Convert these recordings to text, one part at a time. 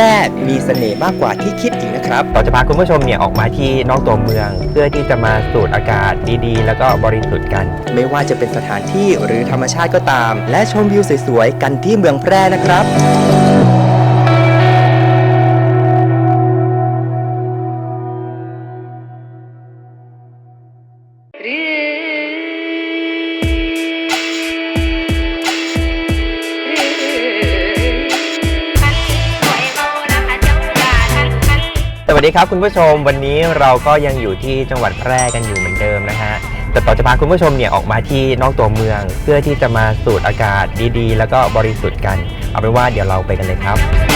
แพร่มีเสน่ห์มากกว่าที่คิดอีกนะครับเราจะพาคุณผู้ชมเนี่ยออกมาที่นอกตัวเมือง เพื่อที่จะมาสูดอากาศดีๆ แล้วก็บริสุทธิ์กัน ไม่ว่าจะเป็นสถานที่หรือธรรมชาติก็ตาม และชมวิวสวยๆกันที่เมืองแพร่นะครับ สวัสดีครับคุณผู้ชมวันนี้เราก็ยังอยู่ที่จังหวัดแพร่กันอยู่เหมือนเดิมนะฮะแต่ต่อจะพาคุณผู้ชมเนี่ยออกมาที่นอกตัวเมือง เพื่อที่จะมาสูดอากาศดีๆ แล้วก็บริสุทธิ์กัน เอาเป็นว่าเดี๋ยวเราไปกันเลยครับ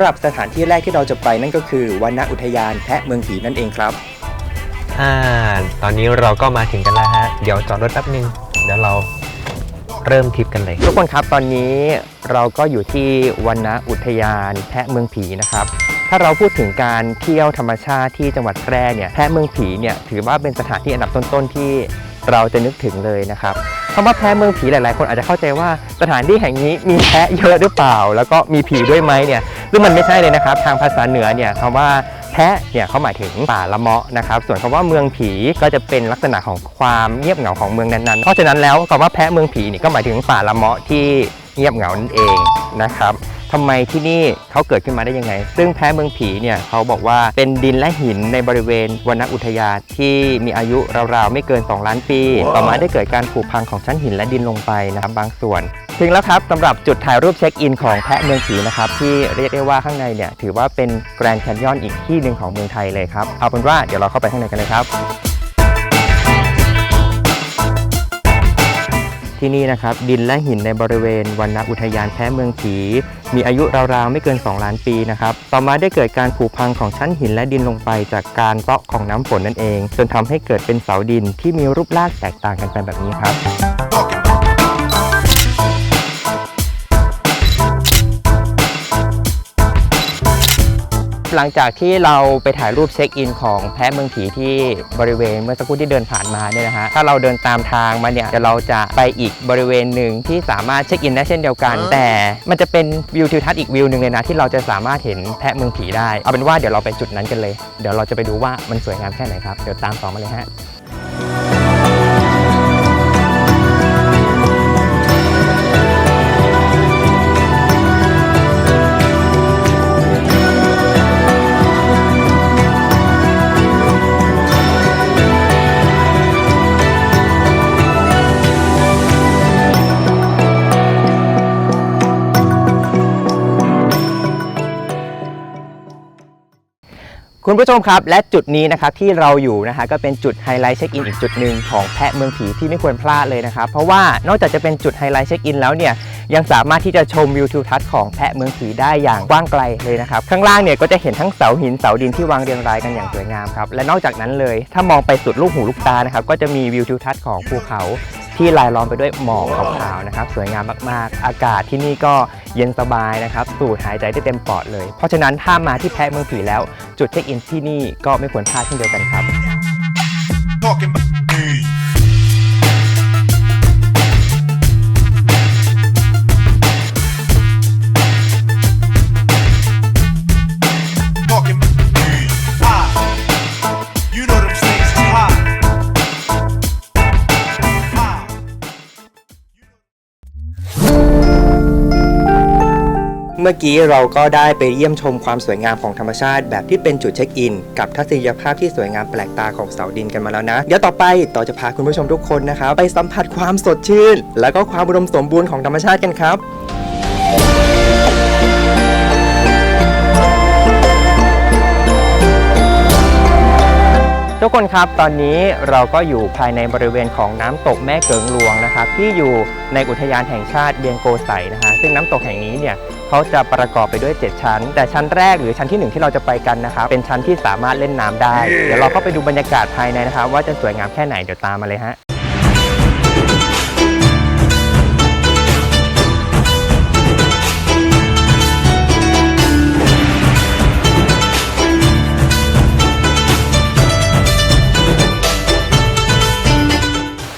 หรับสถานที่แรกที่เราจะไปนั่นก็คือวนอุทยานแพะเมืองผีนั่นเองครับ อ่า ตอนนี้เราก็มาถึงกันแล้วฮะ เดี๋ยวจอดรถแป๊บนึง เดี๋ยวเราเริ่มทริปกันเลย ทุกคนครับตอนนี้เราก็อยู่ที่วนอุทยานแพะเมืองผีนะครับ ถ้าเราพูดถึงการเที่ยวธรรมชาติที่จังหวัดแพร่เนี่ยแพะเมืองผีเนี่ยถือว่าเป็นสถานที่อันดับต้นๆที่เราจะนึกถึงเลยนะครับคำว่าแพะเมืองผีหลายๆ คนอาจจะเข้าใจว่าสถานที่แห่งนี้มีแพะเยอะหรือเปล่า แล้วก็มีผีด้วยไหมเนี่ย ซึ่งมันไม่ใช่เลยนะครับ ทางภาษาเหนือเนี่ยคำว่าแพะเนี่ยเขาหมายถึงป่าละเมาะนะครับ ส่วนคำว่าเมืองผีก็จะเป็นลักษณะของความเงียบเหงาของเมืองนั้นๆ เพราะฉะนั้นแล้วคำว่าแพะเมืองผีนี่ก็หมายถึงป่าละเมาะที่เงียบเหงานั่นเองนะครับทำไมที่นี่เขาเกิดขึ้นมาได้ยังไง ซึ่งแพะเมืองผีเนี่ยเขาบอกว่าเป็นดินและหินในบริเวณวนอุทยานที่มีอายุราวๆไม่เกิน 2 ล้านปี ต่อมาได้เกิดการผุพังของชั้นหินและดินลงไปนะครับบางส่วน ถึงแล้วครับสำหรับจุดถ่ายรูปเช็คอินของแพะเมืองผีนะครับ ที่เรียกได้ว่าข้างในเนี่ย ถือว่าเป็นแกรนด์แคนยอนอีกที่หนึ่งของเมืองไทยเลยครับ เอาเป็นว่าเดี๋ยวเราเข้าไปข้างในกันเลยครับ ที่นี่นะครับ ดินและหินในบริเวณวันนอุทยานแพ้เมืองผีมีอายุราวๆไม่เกิน 2 ล้านปีนะครับ ต่อมาได้เกิดการผุพังของชั้นหินและดินลงไปจากการเซาะของน้ำฝนนั่นเอง จนทำให้เกิดเป็นเสาดินที่มีรูปร่างแตกต่างกันไปแบบนี้ครับ หลังจากที่เราไปถ่ายรูปเช็คอินของแพะเมืองผีที่บริเวณเมื่อสักครู่ที่เดินผ่านมาเนี่ยนะฮะถ้าเราเดินตามทางมาเนี่ยเดี๋ยวเราจะไปอีกบริเวณหนึ่งที่สามารถเช็คอินได้เช่นเดียวกัน แต่มันจะเป็นวิวทิวทัศน์อีกวิวหนึ่งเลยนะที่เราจะสามารถเห็นแพะเมืองผีได้เอาเป็นว่าเดี๋ยวเราไปจุดนั้นกันเลย เดี๋ยวเราจะไปดูว่ามันสวยงามแค่ไหนครับเดี๋ยวตามต่อมาเลยฮะ คุณผู้ชมครับและจุดนี้นะครับที่เราอยู่นะฮะก็เป็นจุดไฮไลท์เช็คอินอีกจุดหนึ่งของแพะเมืองผีที่ไม่ควรพลาดเลยนะครับเพราะว่านอกจากจะเป็นจุดไฮไลท์เช็คอินแล้วเนี่ยยังสามารถที่จะชมวิวทิวทัศน์ของแพะเมืองผีได้อย่างกว้างไกลเลยนะครับข้างล่างเนี่ยก็จะเห็นทั้งเสาหินเสาดินที่วางเรียงรายกันอย่างสวยงามครับและนอกจากนั้นเลย ถ้ามองไปสุดลูกหูลูกตานะครับก็จะมีวิวทิวทัศน์ของภูเขาที่รายล้อมไปด้วยหมอกขาวๆนะครับ สวยงามมากๆ อากาศที่นี่ก็เย็นสบายนะครับ สูดหายใจได้เต็มปอดเลย เพราะฉะนั้นถ้ามาที่แพะเมืองผีแล้ว จุดเช็คอินที่นี่ก็ไม่ควรพลาดเช่นเดียวกันครับ เมื่อกี้เราก็ได้ไปเยี่ยมชมความสวยงามของธรรมชาติ แบบที่เป็นจุดเช็คอิน กับทัศนียภาพที่สวยงามแปลกตาของเสาดินกันมาแล้วนะ เดี๋ยวต่อไปต่อจะพาคุณผู้ชมทุกคนนะครับไปสัมผัสความสดชื่น แล้วก็ความอุดมสมบูรณ์ของธรรมชาติกันครับทุกคนครับตอนนี้เราก็อยู่ภายในบริเวณของน้ำตกแม่เกิงหลวงนะครับที่อยู่ในอุทยานแห่งชาติเบียงโกไสนะฮะซึ่งน้ำตกแห่งนี้เนี่ย เขาจะประกอบไปด้วย 7 ชั้น แต่ชั้นแรกหรือชั้นที่ 1 ที่เราจะไปกันนะครับเป็นชั้นที่สามารถเล่นน้ำได้ เดี๋ยวเราเข้าไปดูบรรยากาศภายในนะครับว่าจะสวยงามแค่ไหนเดี๋ยวตามมาเลยฮะ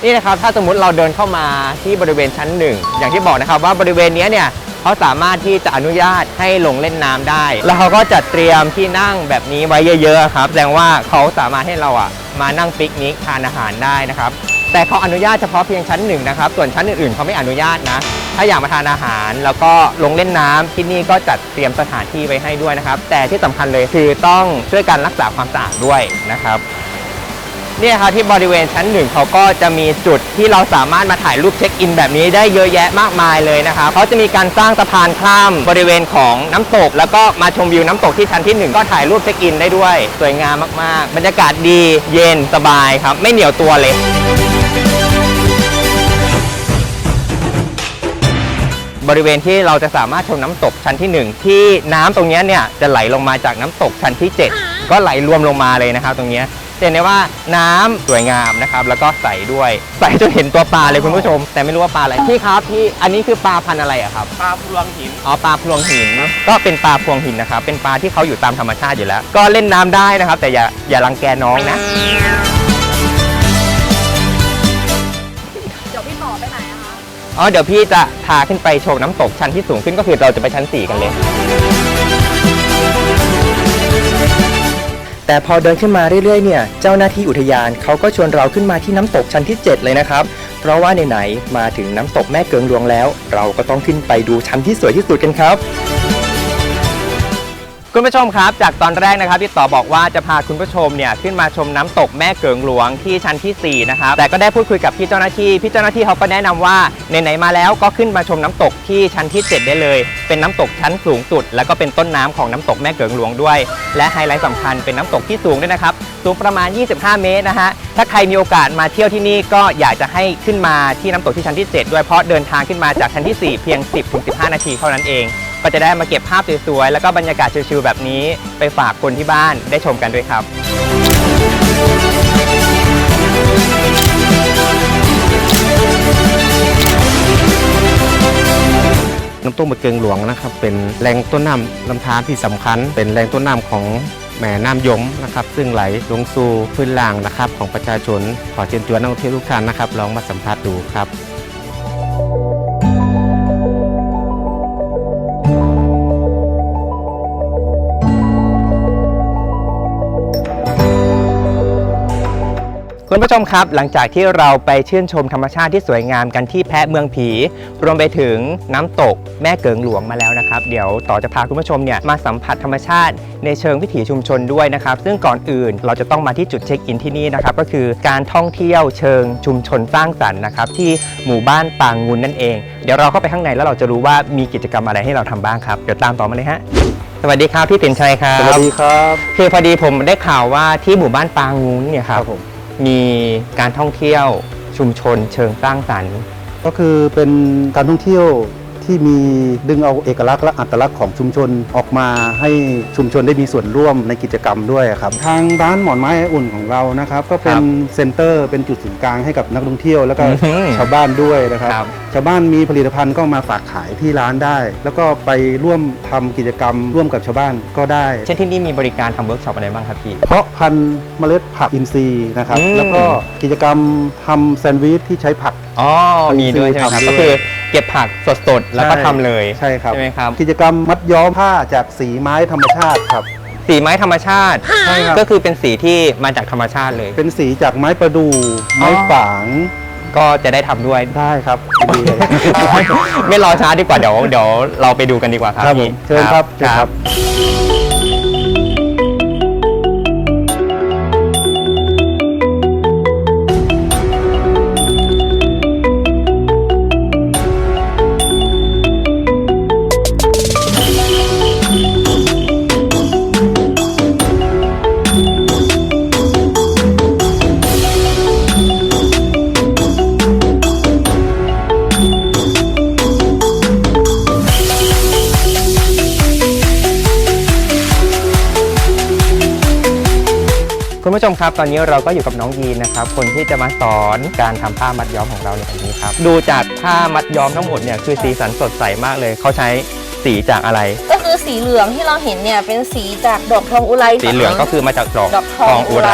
นี่นะครับถ้าสมมุติเราเดินเข้ามาที่บริเวณชั้น 1 อย่างที่บอกนะครับว่าบริเวณนี้เนี่ย เขาสามารถที่จะอนุญาตให้ลงเล่นน้ำได้ แล้วเขาก็จัดเตรียมที่นั่งแบบนี้ไว้เยอะๆครับ แสดงว่าเขาสามารถให้เราอะมานั่งปิกนิกทานอาหารได้นะครับ แต่เขาอนุญาตเฉพาะเพียงชั้นหนึ่งนะครับ ส่วนชั้นอื่นๆเขาไม่อนุญาตนะ ถ้าอยากมาทานอาหารแล้วก็ลงเล่นน้ำที่นี่ก็จัดเตรียมสถานที่ไว้ให้ด้วยนะครับ แต่ที่สำคัญเลยคือต้องช่วยกันรักษาความสะอาดด้วยนะครับ เนี่ยครับที่บริเวณชั้นหนึ่งเขาก็จะมีจุดที่เราสามารถมาถ่ายรูปเช็คอินแบบนี้ได้เยอะแยะมากมายเลยนะครับเขาจะมีการสร้างสะพานข้ามบริเวณของน้ำตก แล้วก็มาชมวิวน้ำตกที่ชั้นที่หนึ่งก็ถ่ายรูปเช็คอินได้ด้วย สวยงามมากๆ บรรยากาศดีเย็นสบายครับ ไม่เหนียวตัวเลยบริเวณที่เราจะสามารถชมน้ำตกชั้นที่ 1 ที่น้ำตรงนี้เนี่ยจะไหลลงมาจากน้ำตกชั้นที่ 7 ก็ไหลรวมลงมาเลยนะครับตรงนี้ จะเห็นได้ว่าน้ำสวยงามนะครับ แล้วก็ใสด้วย ใสจนเห็นตัวปลาเลยคุณผู้ชม แต่ไม่รู้ว่าปลาอะไรพี่ครับพี่อันนี้คือปลาพันธุ์อะไรอะครับ ปลาพลวงหิน อ๋อปลาพลวงหินก็เป็นปลาพลวงหินนะครับ เป็นปลาที่เขาอยู่ตามธรรมชาติอยู่แล้ว ก็เล่นน้ำได้นะครับ แต่อย่าอย่ารังแกน้องนะ เดี๋ยวพี่ต่อไปไหนอะคะ อ๋อเดี๋ยวพี่จะพาขึ้นไปชมน้ำตกชั้นที่สูงขึ้นก็คือเราจะไปชั้น 4 กันเลย แต่พอเดินขึ้นมาเรื่อยๆเนี่ยเจ้าหน้าที่อุทยานเขาก็ชวนเราขึ้นมาที่น้ำตกชั้นที่ 7 เลยนะครับ เพราะว่าไหนๆมาถึงน้ำตกแม่เกิงหลวงแล้ว เราก็ต้องขึ้นไปดูชั้นที่สวยที่สุดกันครับ คุณผู้ชมครับ จากตอนแรกนะครับที่ต่อบอกว่าจะพาคุณผู้ชมเนี่ยขึ้นมาชมน้ำตกแม่เกิงหลวงที่ชั้นที่ 4 นะครับ แต่ก็ได้พูดคุยกับพี่เจ้าหน้าที่ พี่เจ้าหน้าที่เขาก็แนะนำว่าไหนๆมาแล้วก็ขึ้นมาชมน้ำตกที่ชั้นที่ 7 ได้เลย เป็นน้ำตกชั้นสูงสุด แล้วก็เป็นต้นน้ำของน้ำตกแม่เกิงหลวงด้วย และไฮไลท์สำคัญเป็นน้ำตกที่สูงด้วยนะครับสูงประมาณ 25 เมตรนะฮะถ้าใครมีโอกาสมาเที่ยวที่นี่ก็อยากจะให้ขึ้นมาที่น้ำตกที่ชั้นที่ 7 ด้วยเพราะเดินทางขึ้นมาจากชั้นที่ 4 เพียง 10-15 นาทีเท่านั้นเอง ก็จะได้มาเก็บภาพสวยๆแล้วก็บรรยากาศชิลๆแบบนี้ไปฝากคนที่บ้านได้ชมกันด้วยครับ น้ำตกมะเกิงหลวงนะครับ เป็นแหล่งต้นน้ำลำธารที่สำคัญ เป็นแหล่งต้นน้ำของแม่น้ำยมนะครับ ซึ่งไหลลงสู่พื้นล่างนะครับ ของประชาชนขอเชิญชวนนักท่องเที่ยวทุกท่านนะครับลองมาสัมผัสดูครับ คุณผู้ชมครับ หลังจากที่เราไปชื่นชมธรรมชาติที่สวยงามกันที่แพะเมืองผี รวมไปถึงน้ำตกแม่เกิงหลวงมาแล้วนะครับ เดี๋ยวต่อจะพาคุณผู้ชมเนี่ยมาสัมผัสธรรมชาติในเชิงวิถีชุมชนด้วยนะครับ ซึ่งก่อนอื่นเราจะต้องมาที่จุดเช็คอินที่นี่นะครับก็คือการท่องเที่ยวเชิงชุมชนสร้างสรรค์นะครับที่หมู่บ้านปางงุนนั่นเอง เดี๋ยวเราเข้าไปข้างในแล้วเราจะรู้ว่ามีกิจกรรมอะไรให้เราทำบ้างครับเดี๋ยวตามต่อมาเลยฮะสวัสดีครับพี่ตินชัยครับสวัสดีครับคือพอดีผมได้ข่าวว่าที่หมู่บ้านปางงุนเนี่ยครับผม มีการท่องเที่ยวชุมชนเชิงสร้างสรรค์ ก็คือเป็นการท่องเที่ยว ที่มีดึงเอาเอกลักษณ์และอัตลักษณ์ของชุมชนออกมาให้ชุมชนได้มีส่วนร่วมในกิจกรรมด้วยครับทางร้านหมอนไม้ไออุ่นของเรานะครับก็เป็คนรับเซ็นเตอร์เป็นจุดศูนย์กลางให้กับนักท่องเที่ยวแล้วก็อื้อหือชาวบ้านด้วยนะครับครับ ชาวบ้านมีผลิตภัณฑ์ก็มาฝากขายที่ร้านได้ แล้วก็ไปร่วมทำกิจกรรมร่วมกับชาวบ้านก็ได้ เช่นที่นี่มีบริการทำเวิร์กช็อปอะไรบ้างครับพี่ เพราะพันธุ์เมล็ดผักอินทรีย์นะครับอืม แล้วก็กิจกรรมทำแซนด์วิชที่ใช้ผัก อ๋อ มีด้วยใช่ไหมครับทำด้วยก็คือ เก็บผักสดๆ แล้วก็ใช่ทำเลยใช่ครับใช่ไหมครับ กิจกรรมมัดย้อมผ้าจากสีไม้ธรรมชาติครับ สีไม้ธรรมชาติ ใช่ครับ ก็คือเป็นสีที่มาจากธรรมชาติเลย เป็นสีจากไม้ประดู่ไม้อ๋อฝางก็จะได้ทำด้วยได้ครับดีเลยไม่รอช้าดีกว่าเดี๋ยวเดี๋ยวเราไปดูกันดีกว่าครับครับผพี่มเชิญครับเชิญครับ คุณผู้ชมครับ ตอนนี้เราก็อยู่กับน้องยีนนะครับ คนที่จะมาสอนการทำผ้ามัดย้อมของเราในวันนี้ครับ ดูจากผ้ามัดย้อมทั้งหมดเนี่ยคือสีสันสดใสมากเลย เขาใช้สีจากอะไร ก็คือสีเหลืองที่เราเห็นเนี่ยเป็นสีจากดอกทองอุไรสีเหลืองก็คือมาจากดอกดอกทองอุไร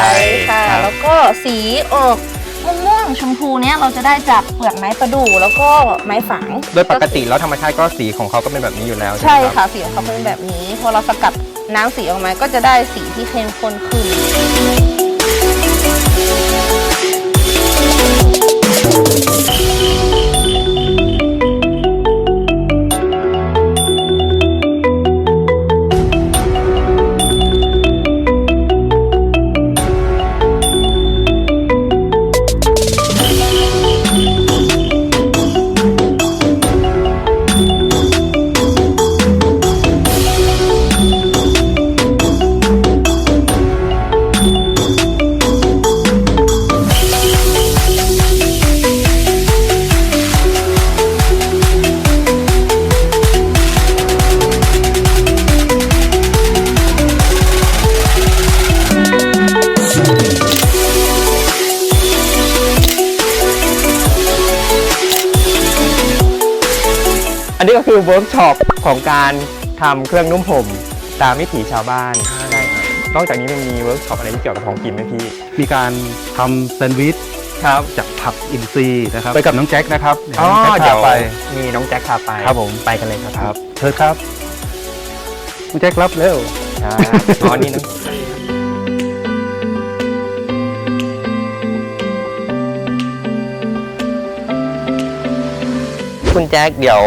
ค่ะครับแล้วก็สีออกม่วงางชมพูเนี้ยเราจะได้จากเปลือกไม้ประดู่แล้วก็ไม้ฝางโดยปกติแล้วธรรมชาติก็สีของเขาก็เป็นแบบนี้อยู่แล้ว ใช่ไหมรับค่ะสีของเขาเป็นแบบนี้พอเราสกัด น้ำสีออกมาก็จะได้สีที่เข้มข้นขึ้น คือเวิร์กช็อปของการทำเครื่องนุ่มผม ตามวิถีชาวบ้านได้ครับนอกจากนี้มันมีเวิร์กช็อปอะไรที่เกี่ยวกับของกินไหมพี่มีการทำแซนด์วิชครับจากผักอินทรีย์นะครับไปกับน้องแจ็คนะครับอ๋อน้องแจ็คเดี๋ยวพาไป มีน้องแจ็คพาไปครับผม ไปกันเลยครับครับเชิญครับน้องแจ็ครับเร็วครับอ๋อนี่น้องคุณแจ็คเดี๋ยว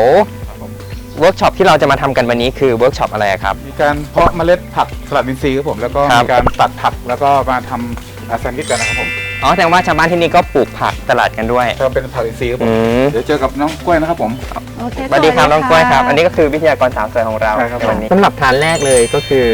เวิร์กช็อปที่เราจะมาทำกันวันนี้คือเวิร์กช็อปอะไรครับ มีการเพาะเมล็ดผักสลัดอินทรีย์ครับผมแล้วก็ครับ มีการตัดผักแล้วก็มาทำอ่าแซนด์วิชกันนะครับผมอ๋อแสดงว่าชาวบ้านที่นี่ก็ปลูกผักตลาดกันด้วยก็เป็นผักอินทรีย์ครับผอืมมเดี๋ยวเจอกับน้องกล้วยนะครับผม โอเคสวัสดีครับน้องกล้วยครับ อันนี้ก็คือวิทยากรสาวสวยของเราใช่ครับ ในวันนี้สำหรับทานแรกเลยก็คือ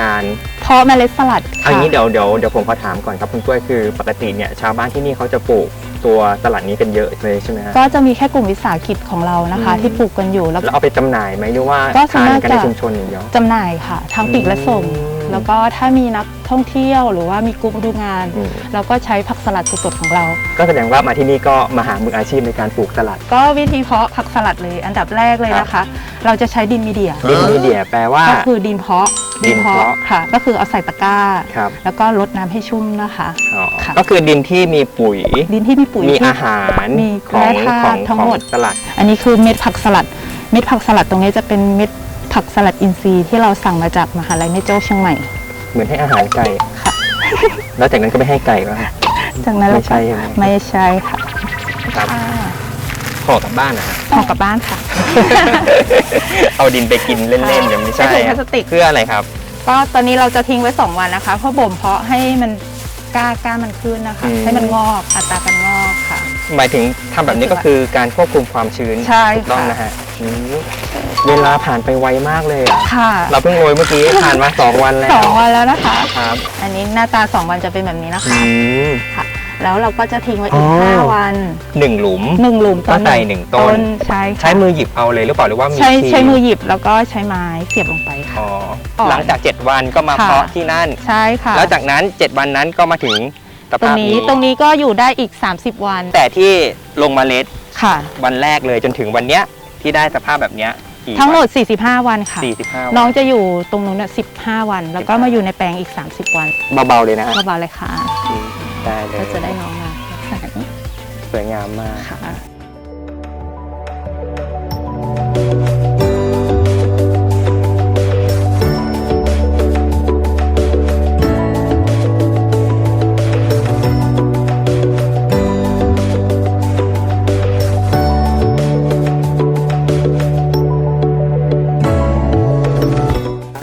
การเพาะเมล็ดสลัดเอาค่ะงี้เดี๋ยวเดี๋ยวเดี๋ยวผมขอถามก่อนครับคุณกล้วยคือปกติเนี่ยชาวบ้านที่นี่เขาจะปลูก ตัวสลัดนี้กันเยอะเลยใช่ไหมฮะก็จะมีแค่กลุ่มวิสาหกิจของเรานะคะอืมที่ปลูกกันอยู่แล้ว แล้วเอาไปจำหน่ายไหมหรือว่าก็ส่วนทานมากกันในจะ ชุมชนอย่างเดียว จำหน่ายค่ะ ทั้งปีกและส่ง อืม แล้วก็ถ้ามีนักท่องเที่ยวหรือว่ามีกลุ่มดูงาน อืม เราก็ใช้ผักสลัดสดๆของเรา ก็แสดงว่ามาที่นี่ก็มาหามืออาชีพในการปลูกสลัดก็วิธีเพาะผักสลัดเลยอันดับแรกเลยนะคะ เราจะใช้ดินมีเดีย ดินมีเดียแปลว่า ก็คือดินเพาะดินเพาะ ค่ะ ก็คือเอาใส่ตะกร้า ครับแล้วก็รดน้ำให้ชุ่มนะคะ อ๋อค่ะ ก็คือดินที่มีปุ๋ย ดินที่มีปุ๋ยมีที่อาหารมีของแร่ธาตุของทั้งของหมดสลัด อันนี้คือเม็ดผักสลัด เม็ดผักสลัดตรงนี้จะเป็นเม็ดผักสลัดอินทรีย์ที่เราสั่งมาจากมหาลัยแม่โจ้เชียงใหม่ เหมือนให้อาหารไก่ค่ะแล้วจากนั้นก็ไม่ให้ไก่ป่ะจากนั้นเราไม่ใช่ใช่ไหมไม่ใช่ค่ะครับค่ะห่อกลับบ้านนะฮะห่อกลับบ้านค่ะ เอาดินไปกินเล่นๆยังไม่ใช่ใช้ถุงพลาสติก เพื่ออะไรครับ ก็ตอนนี้เราจะทิ้งไว้ 2 วันนะคะ เพื่อบ่มเพาะให้มันกล้ากล้ามันขึ้นนะคะ อืม ให้มันงอกอัตราการงอกค่ะ หมายถึงทำแบบนี้ก็คือการควบคุมความชื้นใช่ถูกต้องค่ะ นะฮะอืม เวลาผ่านไปไวมากเลยอะค่ะเราเพิ่งโรยเมื่อกี้ผ่านมา 2 วันแล้วสองวันแล้วนะคะ ครับอันนี้หน้าตา2วันจะเป็นแบบนี้นะอืคะม ค่ะ แล้วเราก็จะทิ้งไว้อีกอ๋อ5วันหนึ่งหลุม1หลุมต่อก็ใส่หนึ่งต้น ใช่ค่ะใช้มือหยิบเอาเลยหรือเปล่าหรือว่ามีใช้ครีใช้มือหยิบแล้วก็ใช้ไม้เสียบลงไปค่ะ อ๋ออ่อนหลังจาก 7 วันก็มาค่ะ เพาะที่นั่น ใช่ค่ะแล้วจากนั้น 7 วันนั้นก็มาถึงสตรงภาพนี้นี้ตรงนี้ก็อยู่ได้อีก 30 วันแต่ที่ลงเมาเล็ดค่ะ วันแรกเลยจนถึงวันเนี้ยที่ได้สภาพแบบเนี้ย กี่ทั้งหมดวัน45 วันค่ะ 45น้วัองจะอยู่ตรงนู้นน่ะ15 วัน แล้วก็มาอยู่ในแปลงอีก 30 วันเบาๆเลยนะฮะเบาๆเลยค่ะ ได้เลยก็จะได้น้องมาลักษณะนี้สวยงามมากค่ะ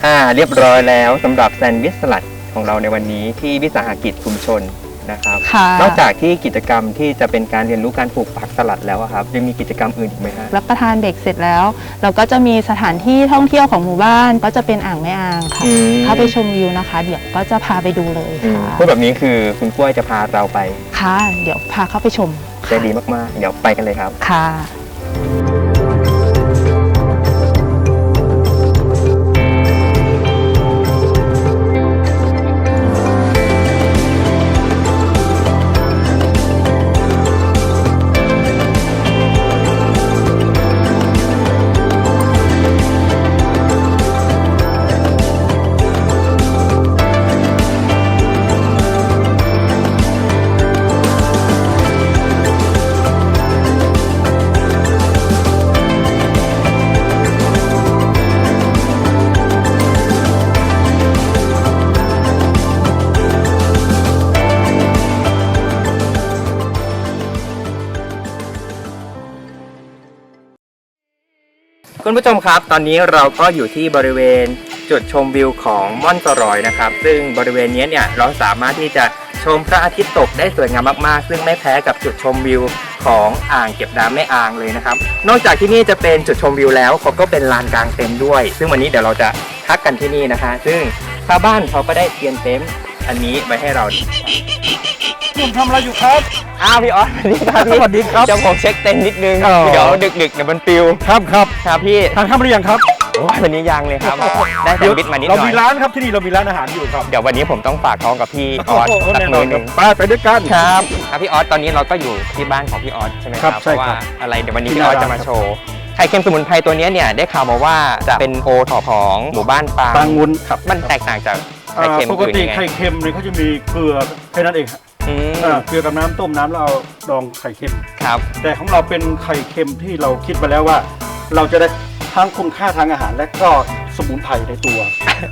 อ่าเรียบร้อยแล้วสำหรับแซนด์วิชสลัดของเราในวันนี้ที่วิสาหกิจชุมชนนะครับ ค่ะนอกจากที่กิจกรรมที่จะเป็นการเรียนรู้การปลูกผักสลัดแล้วอะครับยังมีกิจกรรมอื่นอีกไหมฮะรับประทานเด็กเสร็จแล้ว เราก็จะมีสถานที่ท่องเที่ยวของหมู่บ้าน ก็จะเป็นอ่างแม่อ่างค่ะ อืมเข้าไปชมวิวนะคะ เดี๋ยวก็จะพาไปดูเลยอืมค่ะพูดแบบนี้คือคุณกล้วยจะพาเราไปค่ะ เดี๋ยวพาเข้าไปชมใจดีมากๆ เดี๋ยวไปกันเลยครับ ค่ะ คุณผู้ชมครับ ตอนนี้เราก็อยู่ที่บริเวณจุดชมวิวของม่อนสรอยนะครับ ซึ่งบริเวณนี้เนี่ยเราสามารถที่จะชมพระอาทิตย์ตกได้สวยงามมากๆ ซึ่งไม่แพ้กับจุดชมวิวของอ่างเก็บน้ำแม่อ่างเลยนะครับ นอกจากที่นี่จะเป็นจุดชมวิวแล้วเขาก็เป็นลานกลางเต็นท์ด้วย ซึ่งวันนี้เดี๋ยวเราจะพักกันที่นี่นะคะ ซึ่งชาวบ้านเขาก็ได้เตรียมเต็นท์อันนี้ไว้ให้เรา คุณทำอะไรอยู่ครับ อ้าวพี่ออสสวัสดีครับพี่สวัสดีครับเดี๋ยวผมเช็คเต็นท์นิดนึง อ๋อ เดี๋ยวดึกๆเดี๋ยวมันปิวครับครับครับพี่ทานข้าวหรือยังครับโอ้ยวันนี้ยังเลยครับ ได้แซนด์วิชมานิดหเราน่อมีย ร้านครับที่นี่เรามีร้านอาหารอยู่ครับเดี๋ยววันนี้ผมต้องฝากท้องกับพี่ออสโโสักมือนหนึ่งไปไปด้วยกัน ครับครับพี่ออสตอนนี้เราก็อยู่ที่บ้านของพี่ออสใช่ไหมคครัรับบเพใช่ราะคว่าบอะไรเดี๋ยววันนี้พี่ออสจะมาโชว์ไข่เค็มสมุนไพรตัวเนี้ยเนี่ยได้ข่าวมาว่าจะเป็นโอทอของหมู่บ้านปางปางงุนครับ มันแตกต่างจากไข่เค็มปกอื่นติยังไงไข่เค็มเนี่ยเขาจะมีเกลือแค่นั้นเองครับ อืมอ่าเกลือกับน้ำต้มน้ำแล้วเอาดองไข่เค็ม ครับ แต่ของเราเป็นไข่เค็มที่เราคิดมาแล้วว่า เราจะได้ทั้งคุณค่าทางอาหารและก็สมุนไพรในตัว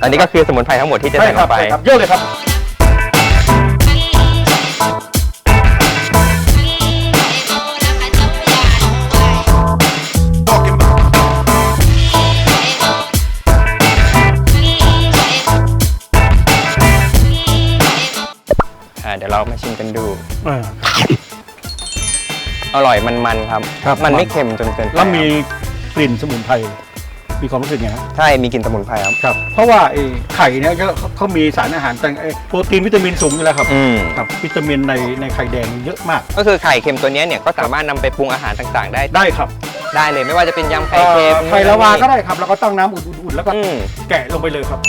อันนี้ก็คือสมุนไพรทั้งหมดที่จะใช่ใส่คลรังไปใช่ครับเยอะเลยครับ ยวเรามาชิมกันดู อ่า อร่อยมันๆครับ ครับ มันไม่มันเค็มจนเกินไปแล้วมีกลิ่นสมุนไพรมีความรู้สึกไงฮะใช่มีกลิ่นสมุนไพรครับ ครับ เพราะว่าไอ้ไข่เนี่ยเขาเขามีสารอาหารแต่างไอ้โปรตีนวิตามินสูงอยู่แล้วครับ อืม ครับ วิตามินในในไข่แดงเยอะมาก ก็คือไข่เค็มตัวเนี้ยเนี่ยก็สามารถนำไปปรุงอาหารต่างๆ ได้ได้ครับได้เลยไม่ว่าจะเป็นยำไข่เค็มอ่อไข่ละวาก็ได้ครับ แล้วก็ตั้งน้ำอุ่นๆแล้วก็อืม แกะลงไปเลยครับ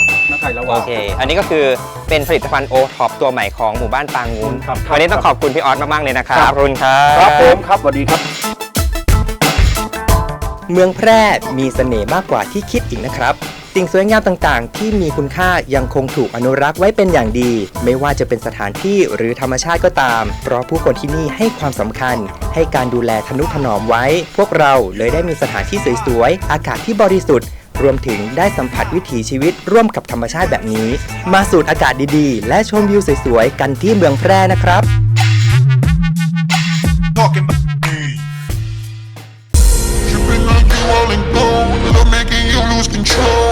น้ำไข่ละวาโอเค อันนี้ก็คือเป็นผลิตภัณฑ์โอท็อปตัวใหม่ของหมู่บ้านปางงูนครับวันนี้ต้องขอบคุณพี่ออสมากๆเลยนะครับครับ ขอบคุณครับ ครับผมครับสวัสดีครับ เมืองแพร่มีเสน่ห์มากกว่าที่คิดอีกนะครับ สิ่งสวยงามต่างๆ ที่มีคุณค่ายังคงถูกอนุรักษ์ไว้เป็นอย่างดี ไม่ว่าจะเป็นสถานที่หรือธรรมชาติก็ตาม เพราะผู้คนที่นี่ให้ความสำคัญ ให้การดูแลทนุถนอมไว้ พวกเราเลยได้มีสถานที่สวยๆ อากาศที่บริสุทธิ์ รวมถึงได้สัมผัสวิถีชีวิตร่วมกับธรรมชาติแบบนี้ มาสูดอากาศดีๆ และชมวิวสวยๆ กันที่เมืองแพร่นะครับ talking about me. Tripping on you all in gold, love making you lose control.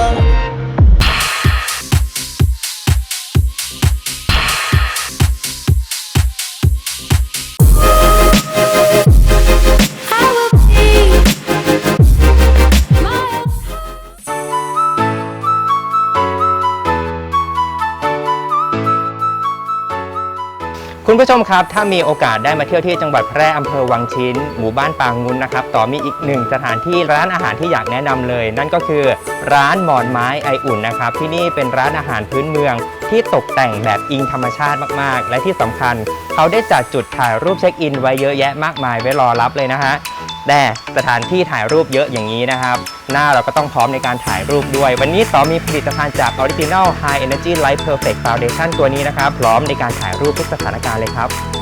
ผู้ชมครับ ถ้ามีโอกาสได้มาเที่ยวที่จังหวัดแพร่อำเภอวังชิ้น หมู่บ้านปางงุนนะครับ ต่อมีอีกหนึ่งสถานที่ร้านอาหารที่อยากแนะนำเลย นั่นก็คือร้านหมอนไม้ไออุ่นนะครับ ที่นี่เป็นร้านอาหารพื้นเมือง ที่ตกแต่งแบบอิงธรรมชาติมาก ๆ และที่สำคัญ เขาได้จัดจุดถ่ายรูปเช็คอินไว้เยอะแยะมากมายไว้รอรับเลยนะฮะแต่สถานที่ถ่ายรูปเยอะอย่างนี้นะครับ หน้าเราก็ต้องพร้อมในการถ่ายรูปด้วย วันนี้ต่อมีผลิตภัณฑ์จาก Original High Energy Light Perfect Foundation ตัวนี้นะครับ พร้อมในการถ่ายรูปทุกสถานการณ์เลยครับ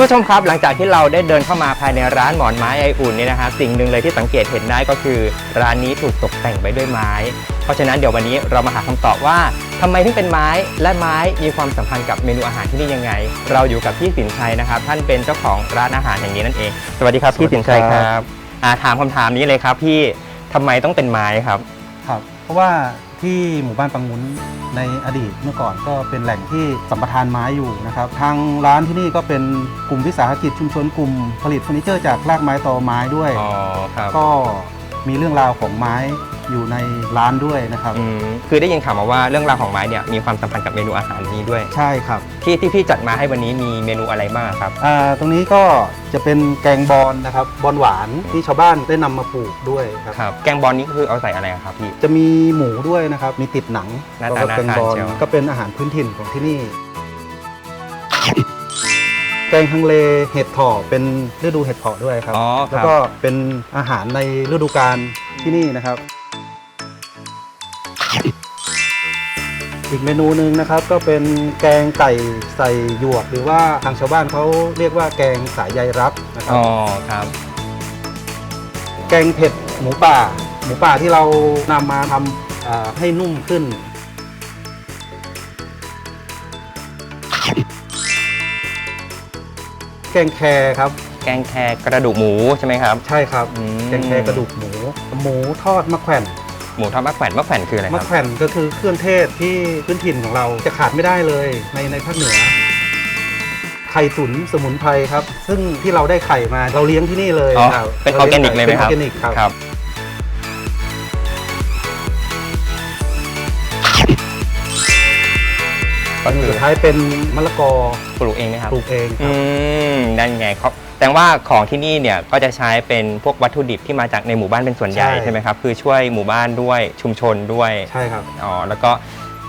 คุณผู้ชมครับหลังจากที่เราได้เดินเข้ามาภายในร้านหมอนไม้ไออุ่นเนี่ยนะฮะสิ่งหนึ่งเลยที่สังเกตเห็นได้ก็คือ ร้านนี้ถูกตกแต่งไปด้วยไม้ เพราะฉะนั้นเดี๋ยววันนี้เรามาหาคำตอบว่าทำไมถึงเป็นไม้และไม้มีความสัมพันธ์กับเมนูอาหารที่นี่ยังไง เราอยู่กับพี่สินชัยนะครับท่านเป็นเจ้าของร้านอาหารแห่งนี้นั่นเองสวัสดีครับพี่สินชัยครับอ่าถามคำถามนี้เลยครับพี่ทำไมต้องเป็นไม้ครับครับ เพราะว่า ที่หมู่บ้านปังมุ้นในอดีตเมื่อก่อนก็เป็นแหล่งที่สัมปทานไม้อยู่นะครับ ทางร้านที่นี่ก็เป็นกลุ่มวิสาหกิจชุมชนกลุ่มผลิตเฟอร์นิเจอร์จากรากไม้ต่อไม้ด้วย อ๋อครับ ก็ มีเรื่องราวของไม้อยู่ในร้านด้วยนะครับ อืมคือได้ยินข่าวมาว่าเรื่องราวของไม้เนี่ยมีความสัมพันธ์กับเมนูอาหารนี้ด้วย ใช่ครับที่ที่พี่จัดมาให้วันนี้มีเมนูอะไรบ้างครับ อ่าตรงนี้ก็จะเป็นแกงบอลนะครับบอลหวานที่ชาวบ้านได้นำมาปลูกด้วยครับ ครับ แกงบอลนี้ก็คือเอาใส่อะไรอะครับพี่ จะมีหมูด้วยนะครับ มีติดหนังหน้าแล้วตาก็น่าแกงทานบอลเชียว ก็เป็นอาหารพื้นถิ่นของที่นี่ แกงฮังเลเห็ดถ่อเป็นฤดูเห็ดเผาะด้วยครับ อ๋อคแล้วรับก็เป็นอาหารในฤดูกาลที่นี่นะครับ อีกเมนูหนึ่งนะครับก็เป็นแกงไก่ใส่หยวก หรือว่าทางชาวบ้านเขาเรียกว่าแกงสายใยรับนะครับ อ๋อครับ แกงเผ็ดหมูป่า หมูป่าที่เรานำมาทำอ่าให้นุ่มขึ้น แกงแครครับ แกงแครกระดูกหมูใช่ไหมครับ ใช่ครับ อืม แกงแครกระดูกหมู หมูทอดมะแขวนหมูทอดมะแขวนมะแขวนคืออะไรคมะรับ แขวนก็คือเครื่องเทศที่พื้นถิ่นของเราจะขาดไม่ได้เลยในในภาคเหนือ ไข่ตุ๋นสมุนไพรครับ ซึ่งที่เราได้ไข่มาเราเลี้ยงที่นี่เลยอ๋อครับเป็นออร์แกนิกเลยไหมครับเป็นออร์แกนิกครับ ครับ ก็คือสุดท้ายเป็นมะละกอปลูกเองไหมครับปลูกเองคอืรับ มนั่นไงครับแต่ว่าของที่นี่เนี่ยก็จะใช้เป็นพวกวัตถุดิบที่มาจากในหมู่บ้านเป็นส่วนใหญ่ใช่ ใช่ไหมครับคือช่วยหมู่บ้านด้วยชุมชนด้วยใช่ครับ อ๋อแล้วก็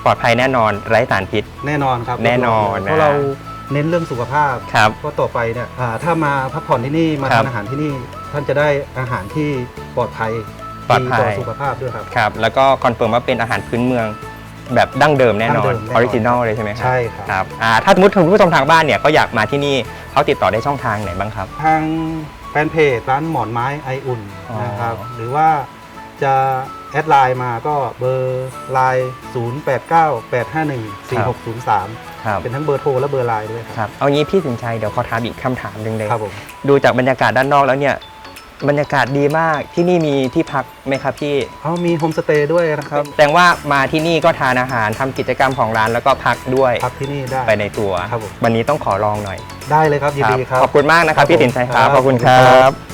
ปลอดภัยแน่นอนไร้สารพิษ แน่นอนครับแน่นอนเพนะราะเราเน้นเรื่องสุขภาพครับ ก็ต่อไปเนี่ยอ่าถ้ามาพักผ่อนที่นี่มาครัทาบนอาหารที่นี่ท่านจะได้อาหารที่ปลอดภัยปลอดภัย ต่อสุขภาพด้วยครับ ครับแล้วก็คอนเฟิร์มว่าเป็นอาหารพื้นเมือง แบบดั้งเดิมแน่นอนดั้งเดิมแน่นอนออริจินอลเลยใช่ไหมครับใช่ครับ ครับอ่าถ้าสมมติคุณผู้ชมทางบ้านเนี่ยเขาอยากมาที่นี่เขาติดต่อได้ช่องทางไหนบ้างครับ ทางแฟนเพจร้านหมอนไม้ไออุ่นอ๋อ นะครับ หรือว่าจะแอดไลน์มาก็เบอร์ไลน์0898514603 ครับเป็นทั้งเบอร์โทรและเบอร์ไลน์ด้วยครับครับเอางี้พี่สินชัยเดี๋ยวขอถามอีกคำถามหนึ่งเลยครับผม ดูจากบรรยากาศด้านนอกแล้วเนี่ย บรรยากาศดีมากที่นี่มีที่พักไหมครับพี่เขามีโฮมสเตย์ด้วยนะครับแสดงว่ามาที่นี่ก็ทานอาหารทำกิจกรรมของร้านแล้วก็พักด้วยพักที่นี่ได้ ไปในตัว ครับผม วันนี้ต้องขอลองหน่อยได้เลยครับยินดีครับ ขอบคุณมากนะครับครับพี่สินชัยครับผมขอบคุณคครัรับบ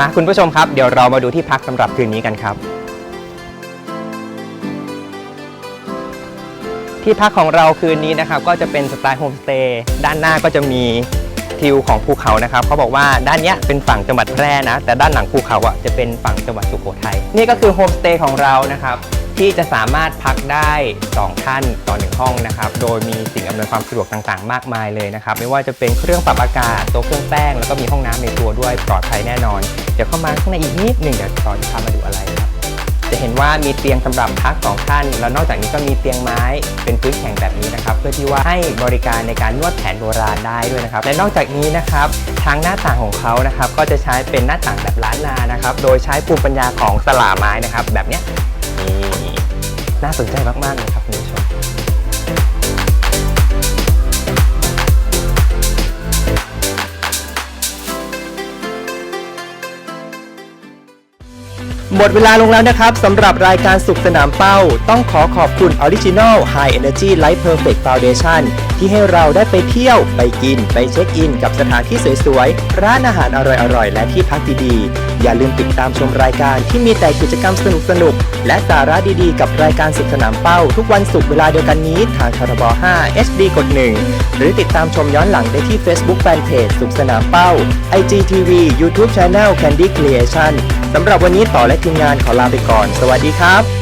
มาคุณผู้ชมครับ เดี๋ยวเรามาดูที่พักสำหรับคืนนี้กันครับ ที่พักของเราคืนนี้นะครับ ก็จะเป็นสไตล์โฮมสเตย์ด้านหน้าก็จะมีทิวของภูเขานะครับเขาบอกว่าด้านเนี้ยเป็นฝั่งจังหวัดแพร่นะ แต่ด้านหลังภูเขาอะจะเป็นฝั่งจังหวัดสุโขทัยนี่ก็คือโฮมสเตย์ของเรานะครับ ที่จะสามารถพักได้ 2 ท่านต่อหนึ่งห้องนะครับ โดยมีสิ่งอำนวยความสะดวกต่างๆ มากมายเลยนะครับ ไม่ว่าจะเป็นเครื่องปรับอากาศตัวเครื่องแป้ง แล้วก็มีห้องน้ำในตัวด้วยปลอดภัยแน่นอน เดี๋ยวเข้ามาข้างในอีกนิดหนึ่งเดี๋ยวต่อจะพามาดูอะไรครับ จะเห็นว่ามีเตียงสำหรับพักสองท่าน แล้วนอกจากนี้ก็มีเตียงไม้เป็นพื้นแข็งแบบนี้นะครับ เพื่อที่ว่าให้บริการในการนวดแผนโบราณได้ด้วยนะครับ และนอกจากนี้นะครับทางหน้าต่างของเขานะครับ ก็จะใช้เป็นหน้าต่างแบบล้านนานะครับ โดยใช้ภูมิปัญญาของสลาไม้นะครับ แบบเนี้ย นี่น่าสนใจมาก ๆ เลยครับคุณผู้ชมหมดเวลาลงแล้วนะครับสำหรับรายการสุขสนามเป้า ต้องขอขอบคุณ Original High Energy Light Perfect Foundation ที่ให้เราได้ไปเที่ยว ไปกิน ไปเช็คอิน กับสถานที่สวยๆ ร้านอาหารอร่อยๆ และที่พักดีๆอย่าลืมติดตามชมรายการที่มีแต่กิจกรรมสนุกสนุกและสาระดีๆ กับรายการสุขสนามเป้า ทุกวันศุกร์เวลาเดียวกันนี้ทางทรบ5 HD กด1หรือติดตามชมย้อนหลังได้ที่ Facebook Fanpage สุขสนามเป้า IGTV YouTube Channel Candy Creation สำหรับวันนี้ต่อและทีมงานขอลาไปก่อน สวัสดีครับ